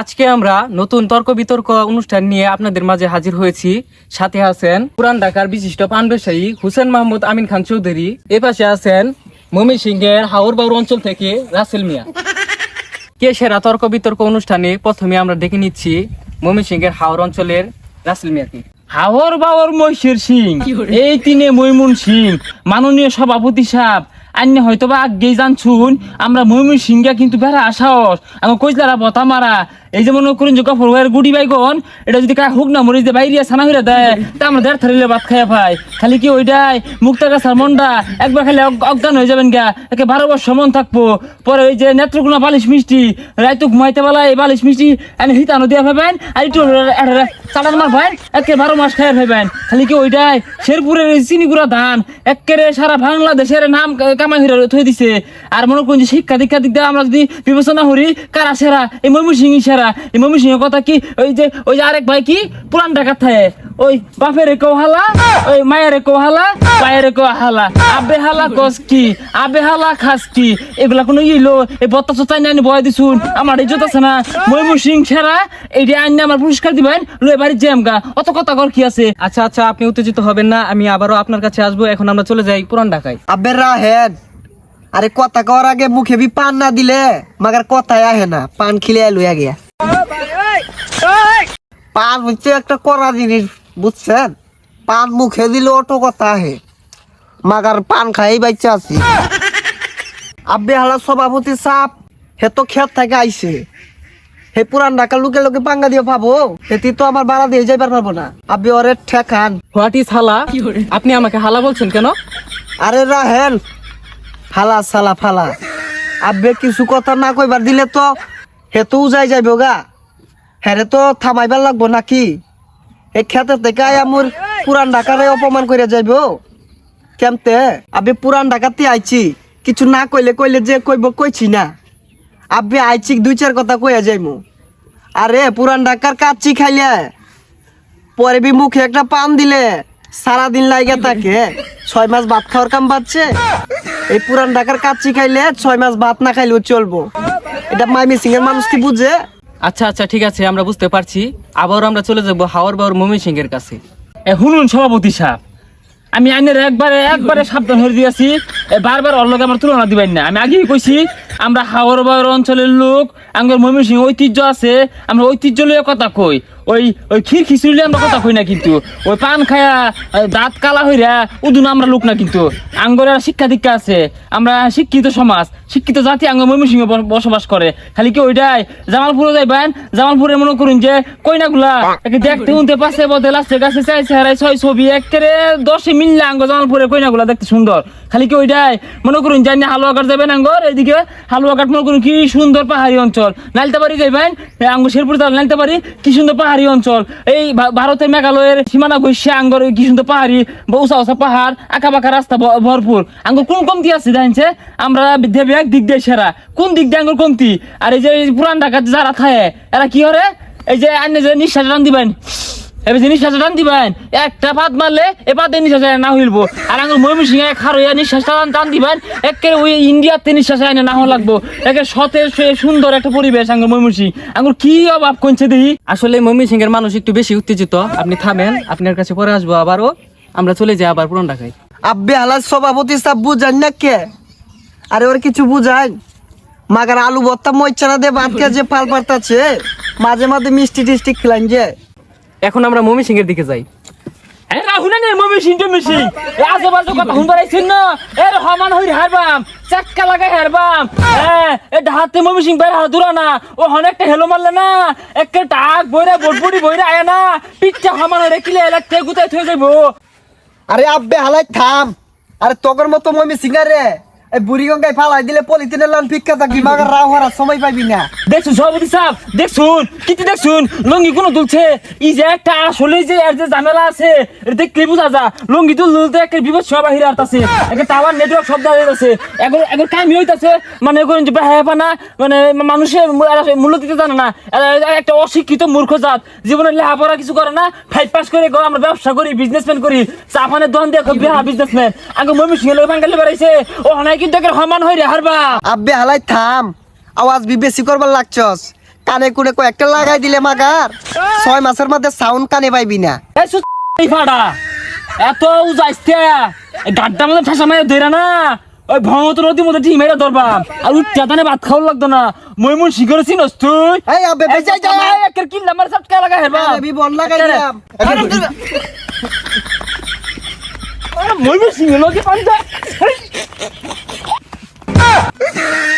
আজকে আমরা নতুন তর্ক বিতর্ক অনুষ্ঠান নিয়ে আপনাদের মাঝে হাজির হয়েছি। সাথে আছেন পুরান ঢাকার বিশিষ্ট পান ব্যবসায়ী হুসেন মাহমুদ আমিন খান চৌধুরী। এ পাশে আছেন মমি সিংহের হাওর বাউর অঞ্চল থেকে রাসেল মিয়া। কে সেরা তর্ক বিতর্ক অনুষ্ঠানে প্রথমে আমরা ডেকে নিচ্ছি মমি সিংহের হাওর অঞ্চলের রাসেল মিয়াকে। হাওর বাওর মহিষের সিং। এই তিনে মৈমুন সিং। মাননীয় সভাপতি সাহেব আন্য হয়তো বা আগেই জানছুন আমরা মইমুন সিংহা কিন্তু বেড়া আসাস আমার কইলারা বতা মারা। এই যে মনে করুন যে ভাইয়ের গুড়ি বাইগন, এটা যদি কা হুক না দিয়ে বাইরে ছানা হইরা দেয়, তা আমরা দেড় থারিলে ভাত খাইয়া পাই। খালি কি ওইটাই? মুক্তা গাছার মন্ডা, একবার খালি অজ্ঞান হয়ে যাবেন গা। একে বারো বছর মন থাকব। পরে ওই যে নেত্রকোনা বালিশ মিষ্টি, রাইতো ঘুমাইতে বেলা এই বালিশ মিষ্টি আমি হিতানো দিয়া ভাবেন, আর একটু চালান মার ভাই একে বারো মাস খাইয়া ভাবেন খালি কি ওইটাই? শেরপুরের চিনিগুড়া ধান একেরে সারা বাংলাদেশের নাম কামাই হইরা থই দিছে। আর মনে করুন যে শিক্ষা দীক্ষা দিক দিয়ে আমরা যদি বিবেচনা করি, কারা সেরা? এই ময়মনসিংহ সেরা। এই ময়মনসিংহের কথা কি? ওই যে ওই যে আরেক ভাই কি? পুরান ঢাকা থাকে ওই বাপের কেউ হালা ওই মায়ের কেউ হালা পায়ের কেউ হালা আবে হালা কস কি? আবে হালা খাস কি? এগুলা কোনো ইলো এই বত্তা চোতাই নানি বয় দিছুন। আমার ইজ্জত আছে না। ময়মনসিং সেরা এইটা আইনে আমার পুরস্কার দিবেন লয়ে বাড়ি জ্যাম গা। অত কথা কর কি আছে? আচ্ছা আচ্ছা আপনি উত্তেজিত হবেন না আমি আবারও আপনার কাছে আসব। এখন আমরা চলে যাই পুরান ঢাকায়। আবের রাহেন আরে কথা কওয়ার আগে মুখে বি পান না দিলে মাগার কথাই আহে না। পান খিলে লইয়া গিয়া। পান হচ্ছে একটা করা জিনিস। বুঝছেন? পান মুখে দিলে অটো কথা আহে। মাগার পান খাই বাচ্চা আছি। আব্বে হালা সভাপতি সাপ হে তো খেত থেকে আইছে। হে পুরান ঢাকার লোকে লোকে পাঙ্গা দিয়ে পাবো হেতি তো আমার বাড়া দিয়ে যাইবার পারব না। আব্বে ওরে ঠেকান। হোয়াট ইজ হালা? আপনি আমাকে হালা বলছেন কেন? আরে রাহেন ফালা সালা ফালা। আব্বে কিছু কথা না কইবার দিলে তো হে যাই উজাই যাইব গা। হেরে তো থামাইবার লাগবো নাকি? এই খেতে থেকে আয়া মোর পুরান ঢাকারে অপমান করে যাইব। কেমতে? আবে পুরান ঢাকাতে আইছি। কিছু না কইলে কইলে যে কইব কইছি না। আবে আইছি, দুই চার কথা কইয়া যাইমু। আরে পুরান ঢাকার কাচ্চি খাইলে, পরে বি মুখে একটা পান দিলে, সারাদিন লাগে তাকে ছয় মাস ভাত খাওয়ার কাম পাচ্ছে এই পুরান ঢাকার কাচ্চি খাইলে ছয় মাস ভাত না খাইলেও চলবো। এটা মাইমি সিং এর মানুষ কি বুঝে? আচ্ছা আচ্ছা ঠিক আছে, আমরা বুঝতে পারছি। আবার আমরা চলে যাব হাওয়ার বাউর মমি সিং এর কাছে। এ শুনুন সভাপতি সাহেব, আমি আইনের একবারে একবারে সাবধান হয়ে দিয়েছি বারবার অল্লোকে আমার তুলনা দিবেন না। আমি আগেই কইছি, আমরা হাওর বাওয়ার অঞ্চলের লোক আমার ময়মনসিংহ ঐতিহ্য আছে, আমরা ঐতিহ্য লোক কথা কই। ওই ওই ক্ষীর খিচুড়ি আমরা কথা কই না কিন্তু। ওই পান খায়া দাঁত কালা হইরা উদুন আমরা লোক না কিন্তু। আঙ্গরের শিক্ষা দীক্ষা আছে। আমরা শিক্ষিত সমাজ, শিক্ষিত জাতি আঙ্গ ময়মনসিংহ বসবাস করে। খালি কি ওইটাই? জামালপুরে যাইবেন? জামালপুরে মনে করুন যে কইনাগুলা দেখতে উনতে পাশে বদে লাস্টে গাছে চাই চেহারায় ছয় ছবি একেরে দশে মিললে আঙ্গ জামালপুরে কইনাগুলা দেখতে সুন্দর। খালি কি ওইটাই? মনে করুন জানি হালুয়াঘাট যাবেন আঙ্গর? এদিকে হালুয়াঘাট মনে করুন কি সুন্দর পাহাড়ি অঞ্চল। নালতাবাড়ি যাইবেন? এ আঙ্গ শেরপুর তাল নালতাবাড়ি কি সুন্দর পাহাড়ি অঞ্চল। এই ভারতের মেঘালয়ের সীমানা ঘুষে আঙ্গর কি সুন্দর পাহাড়ি বা উঁচা উঁচা পাহাড় আঁকা বাঁকা রাস্তা ভরপুর। আঙ্গুর কোন কমতি আছে জানছে আমরা দেবে এক দিক দিয়ে সেরা। কোন দিক দিয়ে আঙ্গুর কমতি? আর এই যে পুরান ঢাকাতে যারা থাকে, এরা কি করে? এই যে আন্য যে নিঃশ্বাস রান দিবেন। এবার যে নিঃশ্বাস টান দিবেন। একটা পাত মারলে এ পাতে নিঃশ্বাস না হইলবো। আর আঙ্গুর ময়মন সিং এক হার হইয়া নিঃশ্বাস টান টান দিবেন। একে ওই ইন্ডিয়াতে নিঃশ্বাস আইনে না হওয়া লাগবো। একে সতেজ সে- সুন্দর একটা পরিবেশ আঙ্গুর ময়মন সিং আঙ্গুর কি অভাব করছে দেখি? আসলে মমি সিংহের মানুষ একটু বেশি উত্তেজিত। আপনি থামেন আপনার কাছে পরে আসব আবারও। আমরা চলে যাই আবার পুরান ঢাকায়। আব্বে হালার সভাপতি সাহেব বুঝান না কে? আরে ওর কিছু বুঝাই মাগার আলু ভর্তা মইচানা দিয়ে ভাত খেয়ে যে পাল পারতাছে মাঝে মাঝে মিষ্টি টিষ্টি খেলান যে। এখন আমরা মমি সিংহের দিকে যাই। এ রাহুল নে মমি সিং টমি সিং। এ আজেবাজে কথা হুন আইছেন না? এ রহমান হই হারবাম চাক্কা লাগাই হারবাম। এ এ হাতে মমি সিং বাইরে না। ও অনেকটা হেলো মারলে না। টাক বইরা বইরা আয় না। হামান গুতাই যাইবো? আরে আব্বে হালাই থাম। আরে তোগর মতো মমি সিঙ্গার রে বুড়ি গঙ্গায় ফালাই দিলে পলিথিনের লান ফিক্কা থাকবি, মাগার রাও সময় পাইবি না। দেখছুন সভাপতি সাহেব দেখছুন কিতি দেখছুন, লঙ্গি কোনো ই যে একটা আসলে যে এর যে ঝামেলা আছে দেখলে যা লঙ্গি একটা বিপদ সব বাহিরে আসতেছে একটা টাওয়ার নেটওয়ার্ক এখন এখন কামি হইতাছে মানে যে না মানে মানুষের মূল্য দিতে জানে না একটা অশিক্ষিত মূর্খ জাত, জীবনে লেখাপড়া কিছু করে না ফাইভ পাস করে আমরা ব্যবসা করি বিজনেসম্যান করি চাপানের দিয়ে বিহা বিজনেসম্যান আগে মমি সিংহ লোক বাঙ্গালি বেড়াইছে ও নাই কিন্তু একের সমান হয়ে রে হারবা। আব্বে হালাই থাম। আওয়াজ বি বেশি করবার লাগছস। কানে কুনে কয়েকটা লাগাই দিলে মাগার। ছয় মাসের মধ্যে সাউন্ড কানে পাইবি না। এই ফাড়া এত উজাইছে। গাড্ডার মধ্যে ঠাসা মারে ধরে না। ওই ভঙ্গত নদীর মধ্যে ঠিক মেরে ধরবাম। আর উঠতে তানে ভাত খাওয়া লাগতো না। মইমুন শিখর চিনস তুই? এই এই বেঁচে যা। একের কিল নাম্বার সবকা লাগা হেবা বি বল লাগাই দিলাম। মইমুন সিংহ লগে পাঞ্জা Yeah!